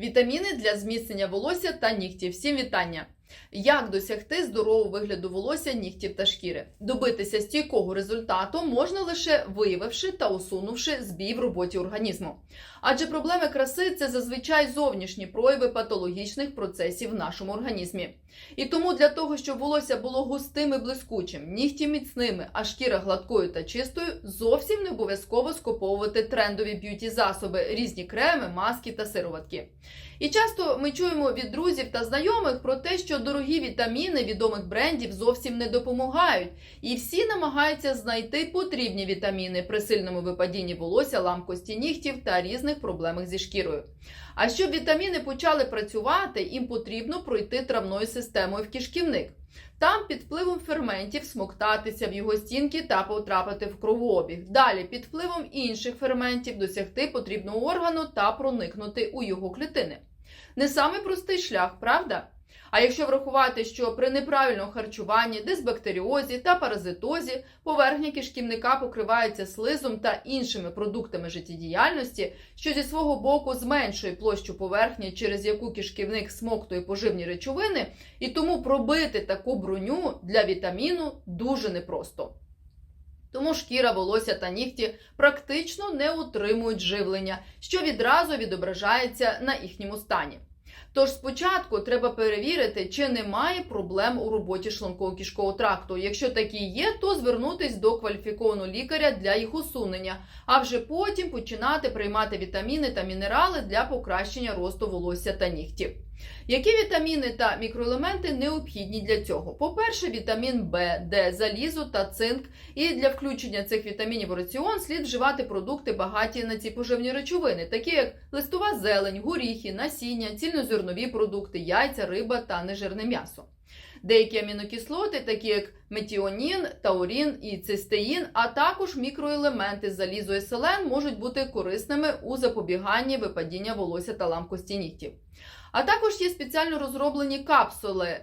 Вітаміни для зміцнення волосся та нігтів. Всім вітання! Як досягти здорового вигляду волосся, нігтів та шкіри? Добитися стійкого результату можна лише виявивши та усунувши збій в роботі організму. Адже проблеми краси це зазвичай зовнішні прояви патологічних процесів в нашому організмі. І тому для того, щоб волосся було густим і блискучим, нігті міцними, а шкіра гладкою та чистою, зовсім не обов'язково скуповувати трендові б'юті засоби, різні креми, маски та сироватки. І часто ми чуємо від друзів та знайомих про те, що дорогі вітаміни відомих брендів зовсім не допомагають, і всі намагаються знайти потрібні вітаміни при сильному випадінні волосся, ламкості нігтів та різних проблемах зі шкірою. А щоб вітаміни почали працювати, їм потрібно пройти травною системою в кишківник. Там під впливом ферментів смоктатися в його стінки та потрапити в кровообіг. Далі під впливом інших ферментів досягти потрібного органу та проникнути у його клітини. Не самий простий шлях, правда? А якщо врахувати, що при неправильному харчуванні, дисбактеріозі та паразитозі поверхня кишківника покривається слизом та іншими продуктами життєдіяльності, що зі свого боку зменшує площу поверхні, через яку кишківник смоктує поживні речовини, і тому пробити таку броню для вітаміну дуже непросто. Тому шкіра, волосся та нігті практично не утримують живлення, що відразу відображається на їхньому стані. Тож спочатку треба перевірити, чи немає проблем у роботі шлунково-кишкового тракту. Якщо такі є, то звернутись до кваліфікованого лікаря для їх усунення, а вже потім починати приймати вітаміни та мінерали для покращення росту волосся та нігтів. Які вітаміни та мікроелементи необхідні для цього? По-перше, вітамін Б, Д, залізо та цинк. І для включення цих вітамінів у раціон слід вживати продукти багаті на ці поживні речовини, такі як листова зелень, горіхи, насіння, цільнозернові продукти, яйця, риба та нежирне м'ясо. Деякі амінокислоти, такі як метіонін, таурін і цистеїн, а також мікроелементи залізо і селен можуть бути корисними у запобіганні випадіння волосся та ламкості нігтів. А також є спеціально розроблені капсули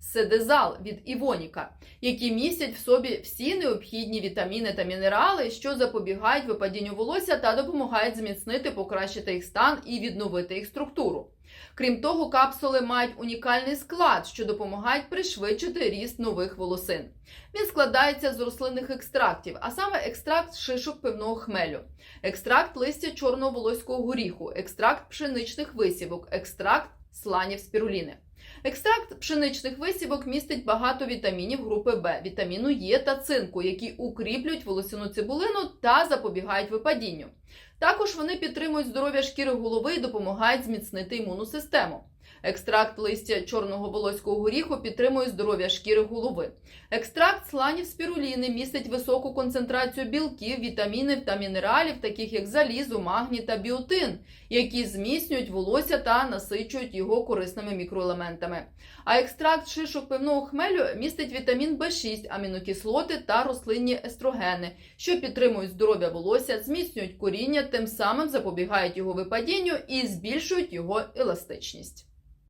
Седезал від Івоніка, які містять в собі всі необхідні вітаміни та мінерали, що запобігають випадінню волосся та допомагають зміцнити, покращити їх стан і відновити їх структуру. Крім того, капсули мають унікальний склад, що допомагають пришвидшити ріст нових волосин. Він складається з рослинних екстрактів, а саме екстракт шишок пивного хмелю, екстракт листя чорного волоського горіху, екстракт пшеничних висівок, екстракт сланів спіруліни. Екстракт пшеничних висівок містить багато вітамінів групи Б, вітаміну Е та цинку, які укріплюють волосяну цибулину та запобігають випадінню. Також вони підтримують здоров'я шкіри голови і допомагають зміцнити імунну систему. Екстракт листя чорного волоського горіху підтримує здоров'я шкіри голови. Екстракт сланів спіруліни містить високу концентрацію білків, вітамінів та мінералів, таких як залізо, магній та біотин, які зміцнюють волосся та насичують його корисними мікроелементами. А екстракт шишок пивного хмелю містить вітамін В6, амінокислоти та рослинні естрогени, що підтримують здоров'я волосся, зміцнюють коріння, тим самим запобігають його випадінню і збільшують його еластичність.